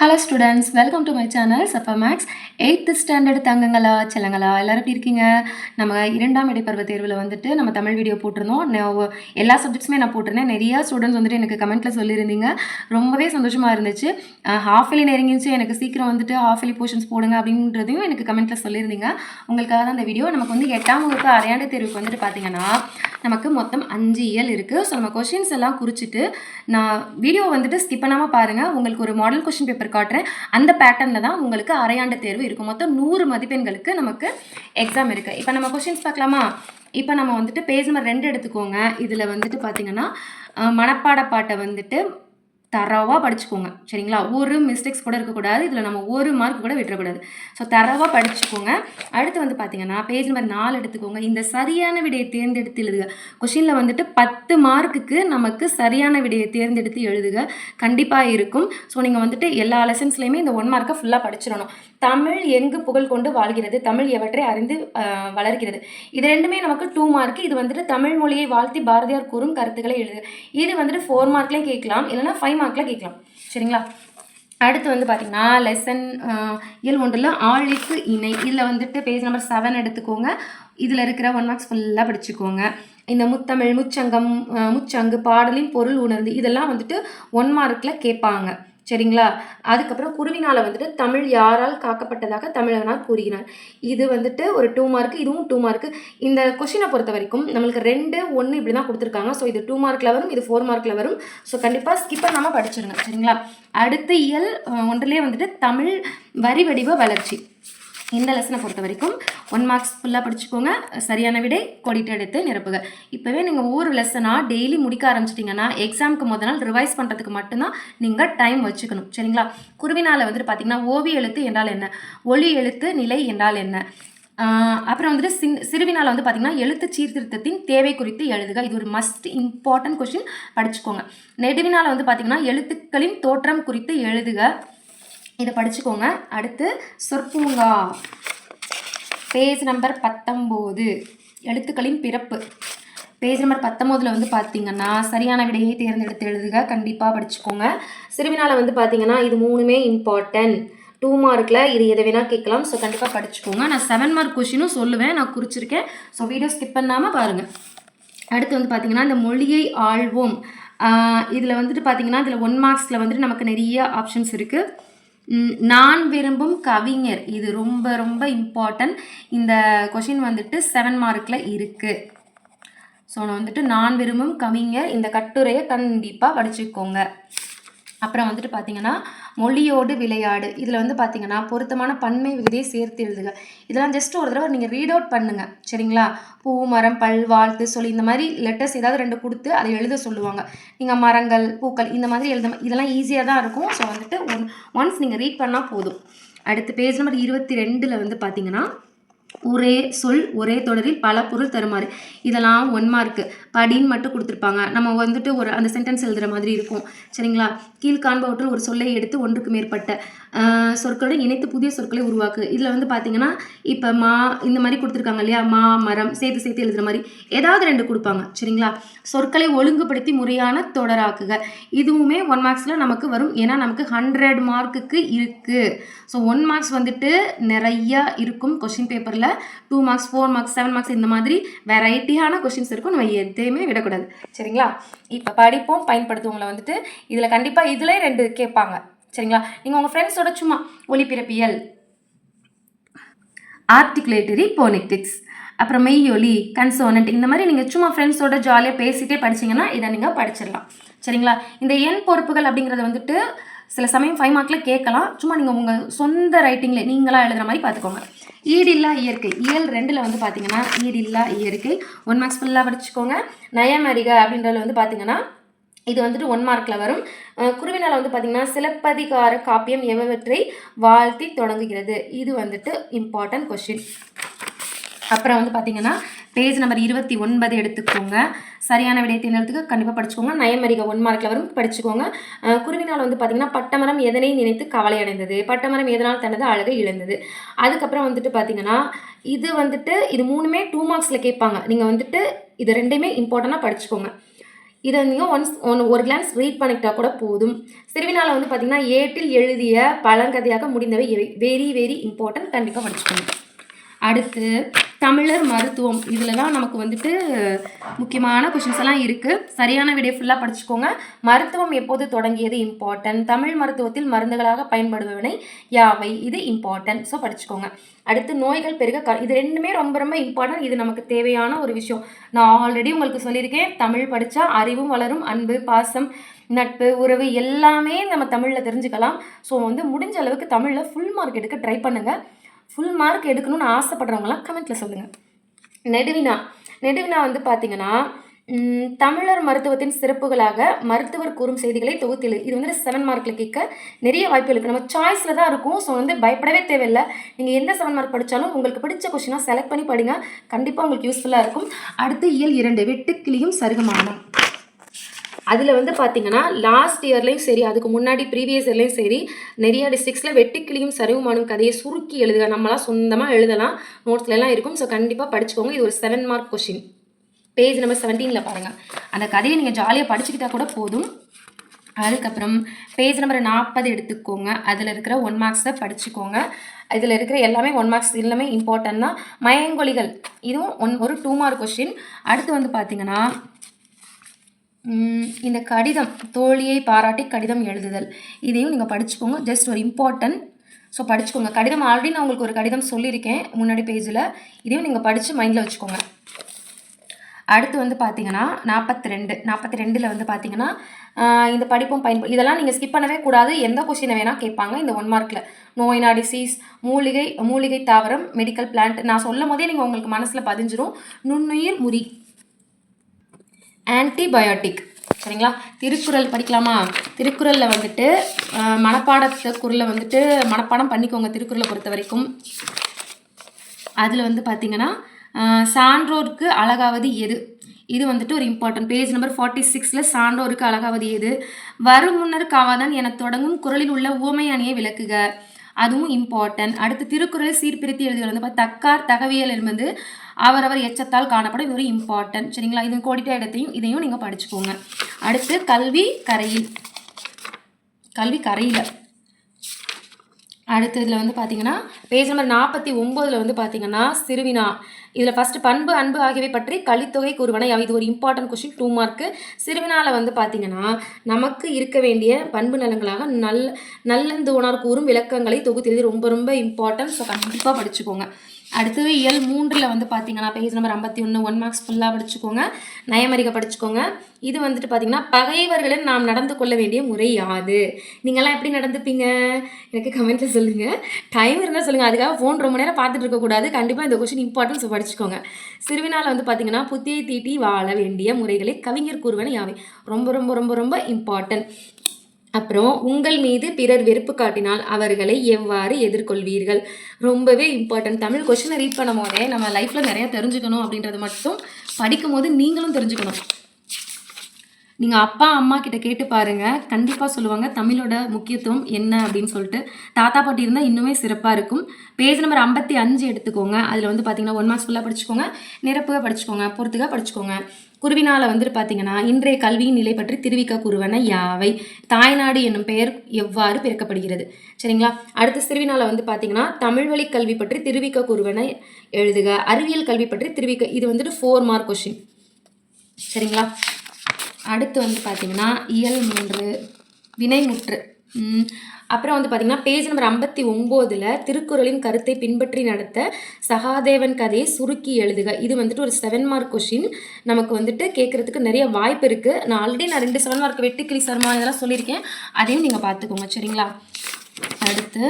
Hello students welcome to my channel Safa Max eighth standard தங்கங்களா செல்லங்களா எல்லோரும் எப்படி இருக்கீங்க? நம்ம இரண்டாம் இடைப்பருவ தேர்வில் வந்துட்டு நம்ம தமிழ் வீடியோ போட்டிருந்தோம். நான் எல்லா சப்ஜெக்ட்ஸுமே நான் போட்டிருந்தேன். நிறையா ஸ்டூடெண்ட்ஸ் வந்துட்டு எனக்கு கமெண்ட்டில் சொல்லியிருந்தீங்க. ரொம்பவே சந்தோஷமாக இருந்துச்சு. ஹாஃப் இலி நெருங்கிச்சு எனக்கு சீக்கிரம் வந்துட்டு ஹாஃப் இலி போர்ஷன்ஸ் போடுங்க அப்படின்றதையும் எனக்கு கமெண்ட்டில் சொல்லியிருந்தீங்க. உங்களுக்காக தான் இந்த வீடியோ நமக்கு வந்து எட்டாம் வகுப்பு அரையாண்டு தேர்வுக்கு வந்துட்டு பார்த்தீங்கன்னா நமக்கு மொத்தம் அஞ்சு இயல் இருக்குது ஸோ நம்ம கொஷின்ஸ் எல்லாம் குறிச்சிட்டு நான் வீடியோ வந்துட்டு ஸ்கிப் பண்ணாமல் பாருங்கள் உங்களுக்கு ஒரு மாடல் கொஷின் பேப்பர் காட்டுறேன். அந்த பேட்டர்னில் தான் உங்களுக்கு அரையாண்டு தேர்வு இருக்கும். மொத்தம் நூறு மதிப்பெண்களுக்கு நமக்கு எக்ஸாம் இருக்குது இப்போ நம்ம கொஷின்ஸ் பார்க்கலாமா? இப்போ நம்ம வந்துட்டு பேஜ் நம்பர் ரெண்டு எடுத்துக்கோங்க. இதில் வந்துட்டு பார்த்தீங்கன்னா மனப்பாட பாட்டை வந்துட்டு தரவாக படிச்சுக்கோங்க. சரிங்களா? ஒரு மிஸ்டேக்ஸ் கூட இருக்கக்கூடாது. இதில் நம்ம ஒரு மார்க் கூட விட்டுறக்கூடாது. ஸோ தரவாக படிச்சுக்கோங்க. அடுத்து வந்து பார்த்தீங்கன்னா பேஜ் நம்பர் நாலு எடுத்துக்கோங்க. இந்த சரியான விடையை தேர்ந்தெடுத்து எழுதுக. கொஷினில் வந்துட்டு பத்து மார்க்குக்கு நமக்கு சரியான விடையை தேர்ந்தெடுத்து எழுதுக. கண்டிப்பாக இருக்கும். ஸோ நீங்கள் வந்துட்டு எல்லா லெசன்ஸ்லையுமே இந்த ஒன் மார்க்கை ஃபுல்லாக படிச்சிடணும். தமிழ் எங்கு புகழ் கொண்டு வாழ்கிறது? தமிழ் எவற்றை அறிந்து வளர்கிறது? இது ரெண்டுமே நமக்கு டூ மார்க் இது வந்துட்டு தமிழ் மொழியை வாழ்த்தி பாரதியார் கூறும் கருத்துக்களை எழுது இது வந்துட்டு ஃபோர் மார்க்லேயும் கேட்கலாம். இல்லைன்னா ஃபைவ் மார்க்கில் கேட்கலாம். சரிங்களா? அடுத்து வந்து பார்த்தீங்கன்னா லெசன் இயல் ஒன்றில் ஆளுக்கு இணை. இதில் வந்துட்டு பேஜ் நம்பர் செவன் எடுத்துக்கோங்க. இதில் இருக்கிற ஒன் மார்க்ஸ் ஃபுல்லாக படிச்சுக்கோங்க. இந்த முத்தமிழ் முச்சங்கம் முச்சங்கு பாடலின் பொருள் உணர்ந்து இதெல்லாம் வந்துட்டு ஒன் மார்க்கில் கேட்பாங்க. சரிங்களா? அதுக்கப்புறம் குருவினால் வந்துட்டு தமிழ் யாரால் காக்கப்பட்டதாக தமிழனால் கூறுகிறார். இது வந்துட்டு ஒரு டூ மார்க் இதுவும் டூ மார்க் இந்த கொஷினை பொறுத்த வரைக்கும் நம்மளுக்கு ரெண்டு ஒன்று இப்படி தான் கொடுத்துருக்காங்க. ஸோ இது டூ மார்க்கில் வரும் இது ஃபோர் மார்க்கில் வரும். ஸோ கண்டிப்பாக ஸ்கிப் பண்ணாமல் படிச்சிருங்க சரிங்களா? அடுத்த இயல் ஒன்றிலே வந்துட்டு தமிழ் வரி வடிவ வளர்ச்சி. இந்த லெசனை பொறுத்த வரைக்கும் ஒன் மார்க்ஸ் ஃபுல்லாக படிச்சுக்கோங்க. சரியான விடை கொடிட்டு எடுத்து நிரப்புக இப்போவே நீங்கள் ஒவ்வொரு லெசனாக டெய்லி முடிக்க ஆரம்பிச்சிட்டிங்கன்னா எக்ஸாமுக்கு முத நாள் ரிவைஸ் பண்ணுறதுக்கு மட்டும்தான் நீங்கள் டைம் வச்சுக்கணும். சரிங்களா? குருவினால் வந்துட்டு பார்த்தீங்கன்னா ஓவிய எழுத்து என்றால் என்ன? ஒளி எழுத்து நிலை என்றால் என்ன? அப்புறம் வந்துட்டு சின் சிறுவினால் வந்து பார்த்தீங்கன்னா எழுத்து சீர்திருத்தத்தின் தேவை குறித்து எழுதுக. இது ஒரு மஸ்ட் இம்பார்ட்டன்ட் கொஷின் படிச்சுக்கோங்க. நெடுவினால் வந்து பார்த்தீங்கன்னா எழுத்துக்களின் தோற்றம் குறித்து எழுதுக. இதை படிச்சுக்கோங்க. அடுத்து சொற்பூங்கா. பேஜ் நம்பர் பத்தொம்போது. எழுத்துக்களின் பிறப்பு. பேஜ் நம்பர் பத்தொம்போதில் வந்து பார்த்தீங்கன்னா சரியான விடையை தேர்ந்தெடுத்து எழுதுக. கண்டிப்பாக படிச்சுக்கோங்க. சிறுவினால் வந்து பார்த்தீங்கன்னா இது மூணுமே இம்பார்ட்டன்ட் டூ மார்க்கில் இது எதை வேணால் கேட்கலாம். ஸோ கண்டிப்பாக படிச்சுக்கோங்க. நான் செவன் மார்க் கொஷினும் சொல்லுவேன். நான் குறிச்சிருக்கேன். ஸோ வீடியோ ஸ்கிப் பண்ணாமல் பாருங்கள் அடுத்து வந்து பார்த்தீங்கன்னா இந்த மொழியை ஆழ்வோம் இதில் வந்துட்டு பார்த்தீங்கன்னா இதில் ஒன் மார்க்ஸில் வந்துட்டு நமக்கு நிறைய ஆப்ஷன்ஸ் இருக்குது நான் விரும்பும் கவிஞர். இது ரொம்ப ரொம்ப இம்பார்ட்டன்ட் இந்த கொஷின் வந்துட்டு செவன் மார்க்கில் இருக்குது ஸோ நான் வந்துட்டு நான் விரும்பும் கவிஞர். இந்த கட்டுரையை கண்டிப்பாக படிச்சுக்கோங்க. அப்புறம் வந்துட்டு பார்த்தீங்கன்னா மொழியோடு விளையாடு. இதில் வந்து பார்த்தீங்கன்னா பொருத்தமான பன்மை விகுதியை சேர்த்து எழுதுக. இதெல்லாம் ஜஸ்ட் ஒரு தடவை நீங்கள் ரீட் அவுட் பண்ணுங்க. சரிங்களா? பூ மரம் பல் வாழ்த்து சொல்லி இந்த மாதிரி லெட்டர்ஸ் ஏதாவது ரெண்டு கொடுத்து அதை எழுத சொல்லுவாங்க. நீங்கள் மரங்கள் பூக்கள் இந்த மாதிரி எழுத இதெல்லாம் ஈஸியாக தான் இருக்கும். ஸோ வந்துட்டு ஒன் ஒன்ஸ் நீங்கள் ரீட் பண்ணால் போதும். அடுத்து பேஜ் நம்பர் இருபத்தி ரெண்டில் வந்து பார்த்தீங்கன்னா ஒரே சொல் ஒரே தொடரில் பல பொருள் தருமாறு. இதெல்லாம் ஒன் மார்க்கு படின்னு மட்டும் கொடுத்துருப்பாங்க. நம்ம வந்துட்டு ஒரு அந்த சென்டென்ஸ் எழுதுகிற மாதிரி இருக்கும். சரிங்களா? கீழ்காண்பவற்றில் ஒரு சொல்லை எடுத்து ஒன்றுக்கு மேற்பட்ட. சொற்களுடன் இணைத்து புதிய சொற்களை உருவாக்கு. இதில் வந்து பார்த்தீங்கன்னா இப்போ மா இந்த மாதிரி கொடுத்துருக்காங்க இல்லையா? மா மரம் சேர்த்து சேர்த்து எழுதுகிற மாதிரி. ஏதாவது ரெண்டு கொடுப்பாங்க சரிங்களா? சொற்களை ஒழுங்குபடுத்தி முறையான தொடராக்குக. இதுவுமே ஒன் மார்க்ஸில் நமக்கு வரும். ஏன்னா நமக்கு ஹண்ட்ரட் மார்க்குக்கு இருக்குது ஸோ ஒன் மார்க்ஸ் வந்துட்டு நிறையா இருக்கும் question paper two marks four marks seven marks இந்த மாதிரி வெரைட்டியான கொஷின்ஸ் இருக்கும். நம்ம எதையுமே விடக்கூடாது. சரிங்களா? இப்போ படிப்போம் பயன்படுத்துவங்களை வந்துட்டு. இதில் கண்டிப்பாக இதிலே ரெண்டு கேட்பாங்க. சரிங்களா? நீங்கள் உங்கள் ஃப்ரெண்ட்ஸோட சும்மா ஒலிபிறப்பியல் ஆர்டிகுலேட்டரி போனிக்டிக்ஸ் அப்புறம் மெய்யொலி கன்சோனன்ட் இந்த மாதிரி நீங்கள் சும்மா ஃப்ரெண்ட்ஸோட ஜாலியாக பேசிகிட்டே படிச்சீங்கன்னா இதை நீங்கள் படிச்சிடலாம். சரிங்களா? இந்த எண் பொறுப்புகள் அப்படிங்கிறது வந்துட்டு சில சமயம் ஃபைவ் மார்க்கில் கேட்கலாம். சும்மா நீங்கள் உங்கள் சொந்த ரைட்டிங்கில் நீங்களாக எழுதுகிற மாதிரி பார்த்துக்கோங்க. ஈடில்லா இயற்கை இயல் ரெண்டில் வந்து பார்த்தீங்கன்னா ஈடில்லா இயற்கை. ஒன் மார்க்ஸ் ஃபுல்லாக படிச்சுக்கோங்க. நயமரிக அப்படின்றது வந்து பார்த்தீங்கன்னா இது வந்துட்டு ஒன் மார்க்கில் வரும். குருவினால் வந்து பார்த்திங்கன்னா சிலப்பதிகார காப்பியம் எவற்றை வாழ்த்தி தொடங்குகிறது? இது வந்துட்டு இம்பார்ட்டன்ட் கொஷின் அப்புறம் வந்து பார்த்தீங்கன்னா பேஜ் நம்பர் இருபத்தி ஒன்பது எடுத்துக்கோங்க. சரியான விடை தேர்ந்தெடுத்துக்கு கண்டிப்பாக படிச்சுக்கோங்க. நயமரிக ஒன் மார்க்கில் வரும். படிச்சுக்கோங்க. குருவினால் வந்து பார்த்திங்கன்னா பட்டமரம் எதனை நினைத்து கவலை அடைந்தது பட்டமரம் எதனால் தனது அழகை இழந்தது? அதுக்கப்புறம் வந்துட்டு பார்த்தீங்கன்னா இது வந்துட்டு இது மூணுமே டூ மார்க்ஸில் கேட்பாங்க. நீங்கள் வந்துட்டு இது ரெண்டையுமே இம்பார்ட்டண்ட்டாக படிச்சுக்கோங்க. இதை நீங்கள் ஒன்ஸ் ஒன் ஒரு கிளான்ஸ் ரீட் பண்ணிக்கிட்டால் கூட போதும். சிறுவினால் வந்து பார்த்திங்கன்னா ஏட்டில் எழுதிய பழங்கதையாக முடிந்தவை வெரி வெரி இம்பார்ட்டன்ட் கண்டிப்பாக படிச்சுக்கணும் அடுத்து தமிழர் மருத்துவம். இதில் தான் நமக்கு வந்துட்டு முக்கியமான கொஷின்ஸ் எல்லாம் இருக்குது சரியான விடை ஃபுல்லாக படிச்சுக்கோங்க. மருத்துவம் எப்போது தொடங்கியது இம்பார்ட்டன்ட் தமிழ் மருத்துவத்தில் மருந்துகளாக பயன்படுபவனை யாவை? இது இம்பார்ட்டன்ட் ஸோ படிச்சுக்கோங்க. அடுத்து நோய்கள் பெருக க இது ரெண்டுமே ரொம்ப ரொம்ப இம்பார்ட்டன்ட் இது நமக்கு தேவையான ஒரு விஷயம். நான் ஆல்ரெடி உங்களுக்கு சொல்லியிருக்கேன். தமிழ் படித்தா அறிவும் வளரும் அன்பு பாசம் நட்பு உறவு எல்லாமே நம்ம தமிழில் தெரிஞ்சுக்கலாம். ஸோ வந்து முடிஞ்ச அளவுக்கு தமிழில் ஃபுல் மார்க் எடுக்க ட்ரை பண்ணுங்கள் ஃபுல் மார்க் எடுக்கணும்னு ஆசைப்படுறவங்களாம் கமெண்ட்டில் சொல்லுங்கள் நெடுவினா நெடுவினா வந்து பார்த்தீங்கன்னா தமிழர் மருத்துவத்தின் சிறப்புகளாக மருத்துவர் கூறும் செய்திகளை தொகுத்தில். இது வந்து செவன் மார்க்கில் கேட்க நிறைய வாய்ப்பு இருக்குது நம்ம சாய்ஸில் தான் இருக்கும். ஸோ வந்து பயப்படவே தேவையில்லை. நீங்கள் எந்த செவன் மார்க் படித்தாலும் உங்களுக்கு பிடிச்ச கொஷினாக செலக்ட் பண்ணி படிங்க. கண்டிப்பாக உங்களுக்கு யூஸ்ஃபுல்லாக இருக்கும். அடுத்து இயல் இரண்டு வெட்டுக்கிளியும் சருகமானம் அதில் வந்து பார்த்தீங்கன்னா லாஸ்ட் இயர்லேயும் சரி அதுக்கு முன்னாடி ப்ரீவியஸ் இயர்லேயும் சரி நிறைய டிஸ்ட்ரிக்ஸில் வெட்டுக்கிளியும் சரிவுமானும் கதையை சுருக்கி எழுதுக. நம்மளாம் சொந்தமாக எழுதலாம். நோட்ஸ்லலாம் இருக்கும். ஸோ கண்டிப்பாக படிச்சுக்கோங்க. இது ஒரு seven mark question page number செவன்டீனில் பாருங்கள் அந்த கதையை நீங்கள் ஜாலியாக படிச்சுக்கிட்டா கூட போதும். அதுக்கப்புறம் பேஜ் நம்பர் நாற்பது எடுத்துக்கோங்க. அதில் இருக்கிற ஒன் மார்க்ஸை படிச்சுக்கோங்க. இதில் இருக்கிற எல்லாமே ஒன் மார்க்ஸ் எல்லாமே இம்பார்ட்டன்ட் தான். மயங்கொலிகள். இதுவும் ஒன் ஒரு டூ மார்க் கொஷின் அடுத்து வந்து பார்த்தீங்கன்னா இந்த கடிதம் தோழியை பாராட்டி கடிதம் எழுதுதல். இதையும் நீங்கள் படிச்சுக்கோங்க. ஜஸ்ட் ஒரு இம்பார்ட்டன்ட் ஸோ படிச்சுக்கோங்க. கடிதம் ஆல்ரெடி நான் உங்களுக்கு ஒரு கடிதம் சொல்லியிருக்கேன் முன்னாடி பேஜில் இதையும் நீங்கள் படித்து மைண்டில் வச்சுக்கோங்க. அடுத்து வந்து பார்த்தீங்கன்னா நாற்பத்தி ரெண்டு நாற்பத்தி ரெண்டில் வந்து பார்த்தீங்கன்னா இந்த படிப்பும் பயன்படு இதெல்லாம் நீங்கள் ஸ்கிப் பண்ணவே கூடாது. எந்த கொஷினை வேணால் கேட்பாங்க இந்த ஒன் மார்க்கில் நோய்னா டிசீஸ் மூலிகை மூலிகை தாவரம் மெடிக்கல் பிளான்ட் நான் சொல்லும் போதே நீங்கள் உங்களுக்கு மனசில் பதிஞ்சிரும். நுண்ணுயிர் முறி. ஆன்டிபயோட்டிக் சரிங்களா? திருக்குறள் படிக்கலாமா? திருக்குறளில் வந்துட்டு மனப்பாடத்தை குரலை வந்துட்டு மனப்பாடம் பண்ணிக்கோங்க திருக்குறளை பொறுத்த வரைக்கும். அதில் வந்து பார்த்திங்கன்னா சான்றோருக்கு அழகாவது எது? இது வந்துட்டு ஒரு இம்பார்ட்டன்ட் பேஜ் நம்பர் ஃபார்ட்டி சிக்ஸில் சான்றோருக்கு அழகாவது எது? வரும் முன்னர் காவாதான் என தொடங்கும் குறளில் உள்ள ஊமை அணியை விளக்குக. அதுவும் இம்பார்ட்டன்ட் அடுத்து திருக்குறளை சீர்பிரித்தி எழுதுவது வந்து பார்த்தா தக்கார் தகவியல் என்பது அவரவர் எச்சத்தால் காணப்படும் இது ஒரு இம்பார்ட்டன்ட் சரிங்களா? இது கோடிட்ட இடத்தையும் இதையும் நீங்கள் படிச்சுக்கோங்க. அடுத்து கல்வி கரையில். கல்வி கரையில். அடுத்து இதில் வந்து பார்த்தீங்கன்னா பேஜ் நம்பர் நாற்பத்தி ஒம்போதில் வந்து பார்த்தீங்கன்னா சிறுவினா. இதில் ஃபஸ்ட்டு பண்பு அன்பு ஆகியவை பற்றி கலித்தொகை கூறுவன இது ஒரு இம்பார்ட்டன்ட் கொஷின் டூ மார்க்கு சிறுவினாவில் வந்து பார்த்தீங்கன்னா நமக்கு இருக்க வேண்டிய பண்பு நலங்களாக நல்ல உணர் கூறும் விளக்கங்களை தொகுத்து எழுதி ரொம்ப ரொம்ப இம்பார்ட்டன்ட் ஸோ கண்டிப்பாக படிச்சுக்கோங்க. அடுத்தது இயல் மூன்றில் வந்து பார்த்தீங்கன்னா பேஜ் நம்பர் ஐம்பத்தி ஒன்று ஒன் மார்க்ஸ் ஃபுல்லாக படிச்சுக்கோங்க. நயமறிக படிச்சுக்கோங்க. இது வந்துட்டு பார்த்தீங்கன்னா பகைவர்களுடன் நாம் நடந்து கொள்ள வேண்டிய முறை யாது? நீங்கள்லாம் எப்படி நடந்துப்பீங்க? எனக்கு கமெண்ட்டில் சொல்லுங்கள் டைம் இருந்தால் சொல்லுங்கள் அதுக்காக ஃபோன் ரொம்ப நேரம் பார்த்துட்டு இருக்கக்கூடாது கண்டிப்பாக இந்த கொஷின் இம்பார்ட்டன்ஸ் படிச்சுக்கோங்க. சிறுவினால் வந்து பார்த்தீங்கன்னா புத்தியை தீட்டி வாழ வேண்டிய முறைகளை கவிஞர் கூறுவன யாவை? ரொம்ப ரொம்ப ரொம்ப ரொம்ப இம்பார்ட்டன்ட் அப்புறம் உங்கள் மீது பிறர் வெறுப்பு காட்டினால் அவர்களை எவ்வாறு எதிர்கொள்வீர்கள்? ரொம்பவே இம்பார்ட்டன்ட் தமிழ் கொஷினை ரீட் பண்ணும் போதே நம்ம லைஃப்பில் நிறையா தெரிஞ்சுக்கணும் அப்படின்றது மட்டும் படிக்கும் போது நீங்களும் தெரிஞ்சுக்கணும். நீங்கள் அப்பா அம்மா கிட்ட கேட்டு பாருங்கள் கண்டிப்பாக சொல்லுவாங்க தமிழோட முக்கியத்துவம் என்ன? அப்படின்னு சொல்லிட்டு. தாத்தா பாட்டி இருந்தால் இன்னுமே சிறப்பாக இருக்கும். பேஜ் நம்பர் ஐம்பத்தி அஞ்சு எடுத்துக்கோங்க. அதில் வந்து பார்த்தீங்கன்னா ஒன் மார்க்ஸ் ஃபுல்லாக படிச்சுக்கோங்க. நிரப்புக படிச்சுக்கோங்க. பொறுத்துக்காக படிச்சுக்கோங்க. குருவினால் வந்துட்டு பார்த்தீங்கன்னா இன்றைய கல்வியின் நிலை பற்றி திருவிக்க குருவன யாவை? தாய்நாடு என்னும் பெயர் எவ்வாறு பிறக்கப்படுகிறது? சரிங்களா? அடுத்த சிறுவினால வந்து பார்த்தீங்கன்னா தமிழ் வழி கல்வி பற்றி திருவிக்க குருவனை எழுதுக. அறிவியல் கல்வி பற்றி திருவிக்க இது வந்துட்டு ஃபோர் மார்க் கொஷின் சரிங்களா? அடுத்து வந்து பார்த்தீங்கன்னா இயல் மூன்று வினைமுற்று. அப்புறம் வந்து பார்த்தீங்கன்னா பேஜ் நம்பர் ஐம்பத்தி ஒம்போதில் திருக்குறளின் கருத்தை பின்பற்றி நடத்த சகாதேவன் கதையை சுருக்கி எழுதுக. இது வந்துட்டு ஒரு செவன் மார்க் கொஷின் நமக்கு வந்துட்டு கேட்குறதுக்கு நிறைய வாய்ப்பு இருக்குது நான் ஆல்ரெடி நான் ரெண்டு செவன் மார்க் வெட்டுக்கிளி சர்மா இதெல்லாம் சொல்லியிருக்கேன். அதையும் நீங்கள் பார்த்துக்கோங்க சரிங்களா? அடுத்து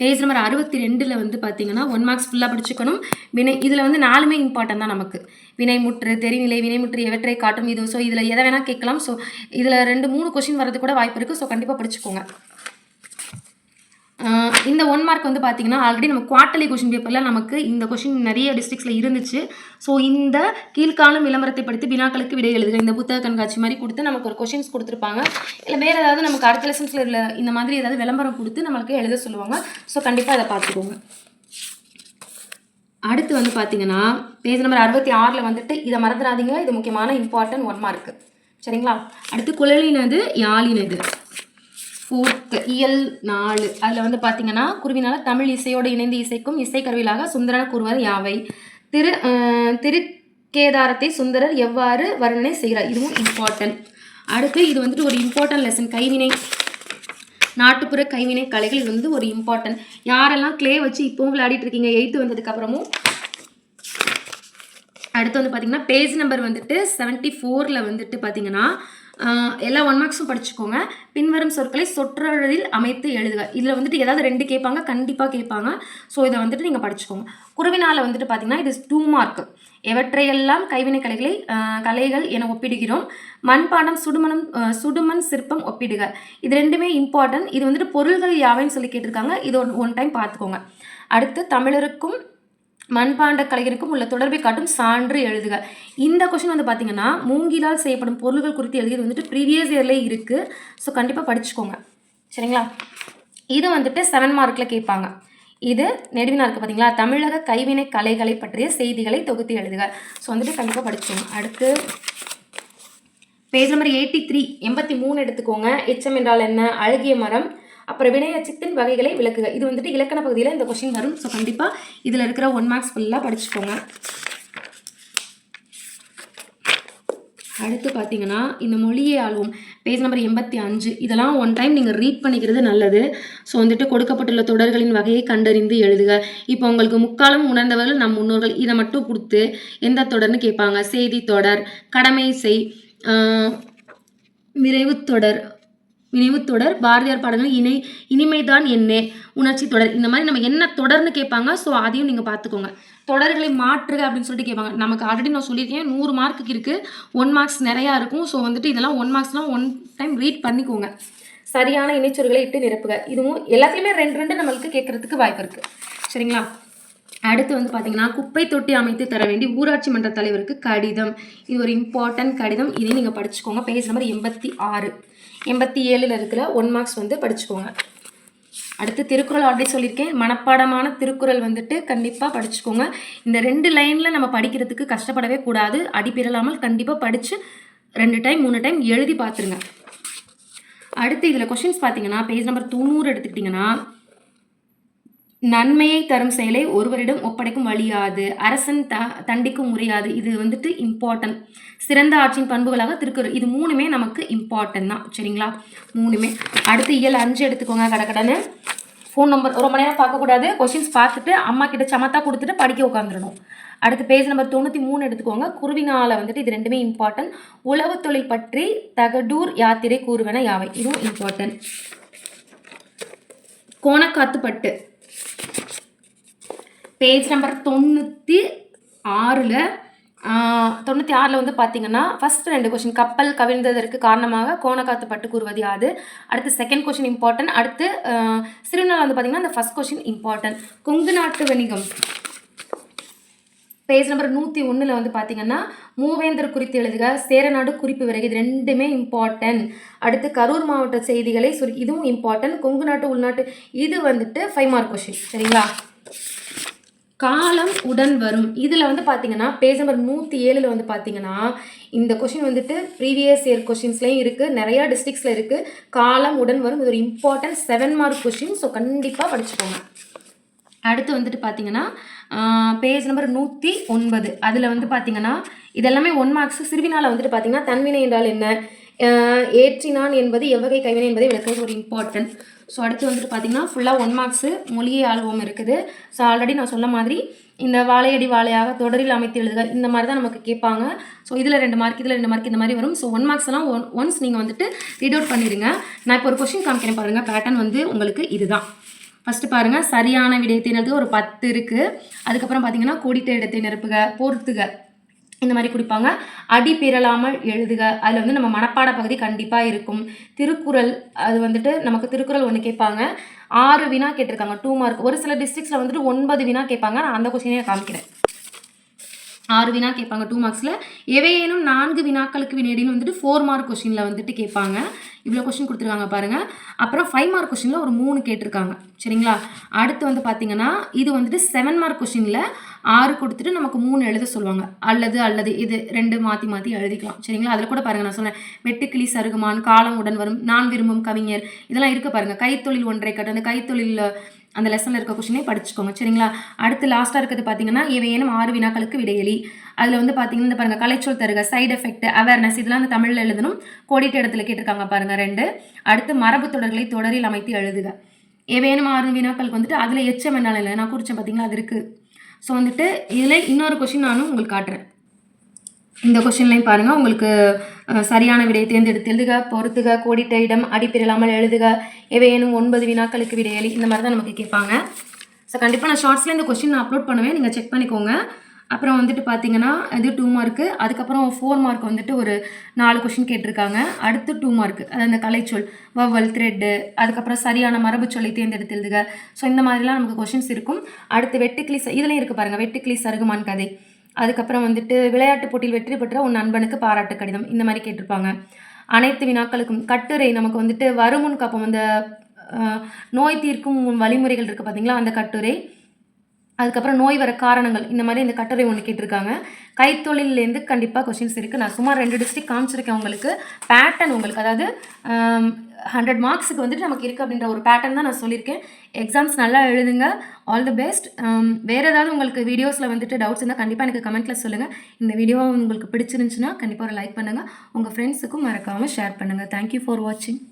பேஜ் நம்பர் அறுபத்தி ரெண்டில் வந்து பார்த்தீங்கன்னா ஒன் மார்க்ஸ் ஃபுல்லாக படிச்சுக்கணும். வினை இதில் வந்து நாலுமே இம்பார்ட்டன் தான் நமக்கு. வினைமுற்று தெரிநிலை வினைமுற்று எவற்றை காட்டும் இது ஸோ இதில் எதை வேணால் கேட்கலாம். ஸோ இதில் ரெண்டு மூணு கொஷின் வரது கூட வாய்ப்பு இருக்குது ஸோ கண்டிப்பாக படிச்சுக்கோங்க. இந்த ஒன் மார்க் வந்து பார்த்தீங்கன்னா ஆல்ரெடி நம்ம குவார்ட்டர்லி கொஷின் பேப்பரில் நமக்கு இந்த கொஷின் நிறைய டிஸ்ட்ரிக்ஸில் இருந்துச்சு. ஸோ இந்த கீழ்காணும் விளம்பரத்தை படித்து வினாக்களுக்கு விடை எழுதுகிற இந்த புத்தக கண்காட்சி மாதிரி கொடுத்து நமக்கு ஒரு கொஷின்ஸ் கொடுத்துருப்பாங்க. இல்லை வேறு ஏதாவது நமக்கு அடுத்த லெசன்ஸில் இல்லை இந்த மாதிரி ஏதாவது விளம்பரம் கொடுத்து நம்மளுக்கு எழுத சொல்லுவாங்க. ஸோ கண்டிப்பாக அதை பார்த்துக்கோங்க. அடுத்து வந்து பார்த்தீங்கன்னா பேஜ் நம்பர் அறுபத்தி ஆறில் வந்துட்டு இதை மறந்துடாதீங்க. இது முக்கியமான இம்பார்ட்டன்ட் ஒன் மார்க்கு சரிங்களா? அடுத்து குழலினது யாழினது. ஃபோர்த்து இயல் நாலு. அதில் வந்து பார்த்தீங்கன்னா குருவினால தமிழ் இசையோடு இணைந்து இசைக்கும் இசைக்கருவிலாக சுந்தரன கூறுவது யாவை? திரு திருக்கேதாரத்தை சுந்தரர் எவ்வாறு வர்ணனை செய்கிறார்? இதுவும் இம்பார்ட்டன்ட் அடுத்து இது வந்துட்டு ஒரு இம்பார்ட்டன்ட் லெசன் கைவினை நாட்டுப்புற கைவினை கலைகள் இது வந்து ஒரு இம்பார்ட்டன்ட் யாரெல்லாம் க்ளே வச்சு இப்போவும் விளையாடிட்டு இருக்கீங்க? எயித்து வந்ததுக்கப்புறமும் அடுத்து வந்து பார்த்தீங்கன்னா பேஜ் நம்பர் வந்துட்டு செவன்ட்டி ஃபோரில் வந்துட்டு பார்த்தீங்கன்னா எல்லா ஒன் மார்க்ஸும் படிச்சுக்கோங்க. பின்வரும் சொற்களை சொற்றொடரில் அமைத்து எழுதுக. இதில் வந்துட்டு ஏதாவது ரெண்டு கேட்பாங்க கண்டிப்பாக கேட்பாங்க. ஸோ இதை வந்துட்டு நீங்கள் படிச்சுக்கோங்க. குருவினால் வந்துட்டு பார்த்தீங்கன்னா இது டூ மார்க் எவற்றையெல்லாம் கைவினை கலைகளை கலைகள் என ஒப்பிடுகிறோம்? மண்பாடம் சுடுமணம் சுடுமண் சிற்பம் ஒப்பிடுக. இது ரெண்டுமே இம்பார்ட்டன்ட் இது வந்துட்டு பொருள்கள் யாவைன்னு சொல்லி கேட்டிருக்காங்க. இது ஒன் ஒன் டைம் பார்த்துக்கோங்க. அடுத்து தமிழருக்கும் மண்பாண்ட கலைஞருக்கும் உள்ள தொடர்பை காட்டும் சான்று எழுதுக. இந்த கொஷின் வந்து பார்த்தீங்கன்னா மூங்கிலால் செய்யப்படும் பொருள்கள் குறித்து எழுதியது வந்துட்டு ப்ரீவியஸ் இயர்லேயே இருக்குது ஸோ கண்டிப்பாக படிச்சுக்கோங்க. சரிங்களா? இது வந்துட்டு செவன் மார்க்கில் கேட்பாங்க இது நெடுவினா இருக்குது பார்த்தீங்களா தமிழக கைவினை கலைகளை பற்றிய செய்திகளை தொகுத்து எழுதுக. ஸோ வந்துட்டு கண்டிப்பாக படிச்சுக்கோங்க. அடுத்து பேஜ் நம்பர் எயிட்டி த்ரீ எண்பத்தி மூணு எடுத்துக்கோங்க. எச்சம் என்றால் என்ன? அழுகிய மரம். அப்புறம் வினையச்சத்தின் வகைகளை விளக்குக. இது வந்துட்டு இலக்கண பகுதியில் இந்த கொஷின் வரும். ஸோ கண்டிப்பாக இதில் இருக்கிற ஒன் மார்க்ஸ் ஃபுல்லாக படிச்சுக்கோங்க. அடுத்து பார்த்தீங்கன்னா இந்த மொழியை ஆள்வோம். பேஜ் நம்பர் எண்பத்தி அஞ்சு. இதெல்லாம் ஒன் டைம் நீங்கள் ரீட் பண்ணிக்கிறது நல்லது. ஸோ வந்துட்டு கொடுக்கப்பட்டுள்ள தொடர்களின் வகையை கண்டறிந்து எழுதுக. இப்போ உங்களுக்கு முக்காலம் உணர்ந்தவர்கள் நம் முன்னோர்கள் இதை மட்டும் கொடுத்து எந்த தொடர்னு கேட்பாங்க. செய்தி தொடர் கடமை செய் விரைவு தொடர் நினைவு தொடர் பாரதியார் பாடல்கள் இணை இனிமைதான் என்ன உணர்ச்சி தொடர். இந்த மாதிரி நம்ம என்ன தொடர்னு கேட்பாங்க ஸோ அதையும் நீங்கள் பார்த்துக்கோங்க. தொடர்களை மாற்றுக அப்படின்னு சொல்லிட்டு கேட்பாங்க. நமக்கு ஆல்ரெடி நான் சொல்லியிருக்கேன் நூறு மார்க்குக்கு இருக்குது ஒன் மார்க்ஸ் நிறையா இருக்கும் ஸோ வந்துட்டு இதெல்லாம் ஒன் மார்க்ஸ்லாம் ஒன் டைம் ரீட் பண்ணிக்கோங்க. சரியான இணைச்சொற்களை இட்டு நிரப்புக. இதுவும் எல்லாத்தையுமே ரெண்டு ரெண்டு நம்மளுக்கு கேட்கறதுக்கு வாய்ப்பு இருக்குது சரிங்களா? அடுத்து வந்து பார்த்தீங்கன்னா குப்பை தொட்டி அமைத்து தர வேண்டி ஊராட்சி மன்ற தலைவருக்கு கடிதம். இது ஒரு இம்பார்ட்டன்ட் கடிதம். இதையும் நீங்கள் படிச்சுக்கோங்க. பேஜ் நம்பர் எண்பத்தி ஆறு. எண்பத்தி ஏழில் இருக்கிற ஒன் மார்க்ஸ் வந்து படிச்சுக்கோங்க. அடுத்து திருக்குறள் ஆல்ரெடி சொல்லியிருக்கேன். மனப்பாடமான திருக்குறள் வந்துட்டு கண்டிப்பாக படிச்சுக்கோங்க. இந்த ரெண்டு லைனில் நம்ம படிக்கிறதுக்கு கஷ்டப்படவே கூடாது. அடிப்பிரலாமல் கண்டிப்பாக படித்து ரெண்டு டைம் மூணு டைம் எழுதி பார்த்துருங்க. அடுத்து இதில் கொஷின்ஸ் பார்த்தீங்கன்னா பேஜ் நம்பர் தொண்ணூறு எடுத்துக்கிட்டிங்கன்னா நன்மையை தரும் செயலை ஒருவரிடம் ஒப்படைக்கும் வழியாது. அரசன் த தண்டிக்கும் முறையாது. இது வந்துட்டு இம்பார்ட்டன்ட் சிறந்த ஆட்சியின் பண்புகளாக திருக்குறள். இது மூணுமே நமக்கு இம்பார்ட்டன்ட் தான். சரிங்களா? மூணுமே. அடுத்து இயல் அஞ்சு எடுத்துக்கோங்க. கடகடன்னு ஃபோன் நம்பர் ரொம்ப நேரம் பார்க்கக்கூடாது. கொஷின்ஸ் பார்த்துட்டு அம்மா கிட்ட சமத்தா கொடுத்துட்டு படிக்க உட்காந்துடணும் அடுத்து பேஜ் நம்பர் தொண்ணூற்றி மூணு எடுத்துக்கோங்க. குருவினால் வந்துட்டு இது ரெண்டுமே இம்பார்ட்டன்ட் உழவு தொழில் பற்றி தகடூர் யாத்திரை கூறுவன யாவை? இதுவும் இம்பார்ட்டன்ட் கோணக்காத்துப்பட்டு. பேஜ் நம்பர் தொண்ணூற்றி ஆறில் தொண்ணூற்றி ஆறில் வந்து பார்த்தீங்கன்னா ஃபர்ஸ்ட் ரெண்டு கொஷின் கப்பல் கவிழ்ந்ததற்கு காரணமாக கோணக்காத்து பட்டு கூறுவது யாது? அடுத்து செகண்ட் கொஷின் இம்பார்ட்டன்ட் அடுத்து சிறுநாள் வந்து பார்த்தீங்கன்னா அந்த ஃபஸ்ட் கொஷின் இம்பார்ட்டன்ட் கொங்கு நாட்டு வணிகம். பேஜ் நம்பர் நூற்றி ஒன்றில் வந்து பார்த்தீங்கன்னா மூவேந்தர் குறித்து எழுதுக சேரநாடு குறிப்பு விறகு இது ரெண்டுமே இம்பார்ட்டன்ட் அடுத்து கரூர் மாவட்ட செய்திகளை சுரு இதுவும் இம்பார்ட்டன்ட் கொங்கு நாட்டு உள்நாட்டு இது வந்துட்டு ஃபைவ் மார்க் கொஷின் சரிங்களா? காலம் உடன் வரும். இதில் வந்து பார்த்தீங்கன்னா பேஜ் நம்பர் நூற்றி ஏழில் வந்து பார்த்தீங்கன்னா இந்த கொஷின் வந்துட்டு ப்ரீவியஸ் இயர் கொஷின்ஸ்லேயும் இருக்குது நிறையா டிஸ்ட்ரிக்ஸில் இருக்குது காலம் உடன் வரும். இது ஒரு important seven mark question so கண்டிப்பாக படிச்சுக்கோங்க. அடுத்து வந்துட்டு பார்த்தீங்கன்னா பேஜ் நம்பர் நூற்றி ஒன்பது. அதில் வந்து பார்த்தீங்கன்னா இதெல்லாமே ஒன் மார்க்ஸ் சிறுவினால வந்துட்டு பார்த்தீங்கன்னா தன்வினை என்றால் என்ன? ஏற்றினான் என்பது எவ்வகை கைவினை என்பதை விளக்கிறது ஒரு இம்பார்ட்டன்ட் ஸோ அடுத்து வந்துட்டு பார்த்தீங்கன்னா ஃபுல்லாக ஒன் மார்க்ஸு மொழியை ஆல்பம் இருக்குது. ஸோ ஆல்ரெடி நான் சொன்ன மாதிரி இந்த வாழையடி வாழையாக தொடரில் அமைத்து எழுதுக இந்த மாதிரி தான் நமக்கு கேட்பாங்க. ஸோ இதில் ரெண்டு மார்க் இதில் ரெண்டு மார்க் இந்த மாதிரி வரும். ஸோ ஒன் மார்க்ஸ் எல்லாம் ஒன் ஒன்ஸ் நீங்கள் வந்துட்டு ரீட் அவுட் பண்ணிடுங்க நான் இப்போ ஒரு கொஷின் காமிக்கிறேன் பாருங்கள் பேட்டர்ன் வந்து உங்களுக்கு இதுதான். ஃபஸ்ட்டு பாருங்கள் சரியான விடயத்தை நிரப்புக ஒரு பத்து இருக்குது அதுக்கப்புறம் பார்த்தீங்கன்னா கோடிட்ட இடத்தை நிரப்புக பொறுத்துக இந்த மாதிரி கொடுப்பாங்க. அடி பிறலாமல் எழுதுக. அதில் வந்து நம்ம மனப்பாட பகுதி கண்டிப்பாக இருக்கும். திருக்குறள் அது வந்துட்டு நமக்கு திருக்குறள் ஒன்று கேட்பாங்க. ஆறு வினா கேட்டிருக்காங்க. டூ மார்க் ஒரு சில டிஸ்ட்ரிக்ஸில் வந்துட்டு ஒன்பது வினா கேட்பாங்க. நான் அந்த கொஸ்டினே காமிக்கிறேன். ஆறு வினா கேட்பாங்க டூ மார்க்ஸில் எவையேனும் நான்கு வினாக்களுக்கு வினேடின்னு வந்துட்டு ஃபோர் மார்க் கொஷினில் வந்துட்டு கேட்பாங்க. இவ்வளோ கொஷின் கொடுத்துருக்காங்க பாருங்கள் அப்புறம் ஃபைவ் மார்க் கொஷினில் ஒரு மூணு கேட்டிருக்காங்க. சரிங்களா? அடுத்து வந்து பார்த்தீங்கன்னா இது வந்துட்டு செவன் மார்க் கொஷினில் ஆறு கொடுத்துட்டு நமக்கு மூணு எழுத சொல்லுவாங்க. அல்லது அல்லது இது ரெண்டு மாற்றி மாற்றி எழுதிக்கலாம். சரிங்களா? அதில் கூட பாருங்கள் நான் சொன்னேன். வெட்டுக்கிளி சருகுமான் காலம் உடன் வரும் நான் விரும்பும் கவிஞர். இதெல்லாம் இருக்க பாருங்கள் கைத்தொழில் ஒன்றை கட்டு அந்த கைத்தொழில் அந்த லெசனில் இருக்க கொஷினே படிச்சுக்கோங்க. சரிங்களா? அடுத்து லாஸ்ட்டாக இருக்கிறது பார்த்தீங்கன்னா இவையேனும் ஆறு வினாக்களுக்கு விடையலி. அதில் வந்து பார்த்தீங்கன்னா இந்த பாருங்கள் கலைச்சொல் தருக சைடு எஃபெக்ட் அவேர்னஸ் இதெல்லாம் அந்த தமிழில் எழுதணும். கோடிட்டு இடத்துல கேட்டிருக்காங்க பாருங்கள் ரெண்டு. அடுத்து மரபு தொடர்களை தொடரில் அமைத்து எழுதுக. ஏவேனும் ஆறு வினாக்களுக்கு வந்துட்டு அதில் எச்சம் என்னால் இல்லை. நான் குறிச்சேன் பார்த்தீங்களா அது இருக்குது ஸோ வந்துட்டு இதில் இன்னொரு கொஷின் நானும் உங்களுக்கு காட்டுறேன். இந்த கொஷின்லையும் பாருங்கள் உங்களுக்கு சரியான விடையை தேர்ந்தெடுத்து எழுதுக பொறுத்துக கோடிட்ட இடம் அடிப்பிரலாமல் எழுதுக. எவையேனும் ஒன்பது வினாக்களுக்கு விடையளி இந்த மாதிரி தான் நமக்கு கேட்பாங்க. ஸோ கண்டிப்பாக நான் ஷார்ட்ஸில் இந்த கொஷின் நான் அப்லோட் பண்ணுவேன். நீங்கள் செக் பண்ணிக்கோங்க. அப்புறம் வந்துட்டு பார்த்தீங்கன்னா இது டூ மார்க்கு அதுக்கப்புறம் ஃபோர் மார்க் வந்துட்டு ஒரு நாலு கொஷின் கேட்டிருக்காங்க. அடுத்து டூ மார்க்கு அது அந்த கலைச்சொல் வவ்வல் த்ரெட்டு அதுக்கப்புறம் சரியான மரபு சொல்லை தேர்ந்தெடுத்து எழுதுக. ஸோ இந்த மாதிரிலாம் நமக்கு கொஷின்ஸ் இருக்கும். அடுத்து வெட்டுக்கிளி இதுலேயும் இருக்குது பாருங்கள் வெட்டுக்கிளி சருகுமான் கதை. அதுக்கப்புறம் வந்துட்டு விளையாட்டுப் போட்டியில் வெற்றி பெற்ற உன் நண்பனுக்கு பாராட்டு கடிதம். இந்த மாதிரி கேட்டிருப்பாங்க. அனைத்து வினாக்களுக்கும் கட்டுரை நமக்கு வந்துட்டு வருமுன் காப்போம். அந்த நோய் தீர்க்கும் வழிமுறைகள் இருக்குது பார்த்தீங்களா அந்த கட்டுரை. அதுக்கப்புறம் நோய் வர காரணங்கள் இந்த மாதிரி இந்த கட்டுரை ஒன்று கேட்டிருக்காங்க. கைத்தொழிலேருந்து கண்டிப்பாக கொஷின்ஸ் இருக்குது நான் சுமார் ரெண்டு டிஸ்ட்ரிக் காமிச்சிருக்கேன் உங்களுக்கு. பேட்டர்ன் உங்களுக்கு அதாவது ஹண்ட்ரட் மார்க்ஸுக்கு வந்துட்டு நமக்கு இருக்குது அப்படின்ற ஒரு பேட்டர்ன் தான் நான் சொல்லியிருக்கேன். எக்ஸாம்ஸ் நல்லா எழுதுங்க. ஆல் தி பெஸ்ட் வேறு ஏதாவது உங்களுக்கு வீடியோஸில் வந்துட்டு டவுட்ஸ் இருந்தால் கண்டிப்பாக எனக்கு கமெண்ட்டில் சொல்லுங்கள் இந்த வீடியோ உங்களுக்கு பிடிச்சிருந்துச்சுன்னா கண்டிப்பாக ஒரு லைக் பண்ணுங்கள் உங்கள் ஃப்ரெண்ட்ஸுக்கும் மறக்காமல் ஷேர் பண்ணுங்கள் தேங்க்யூ ஃபார் வாட்சிங்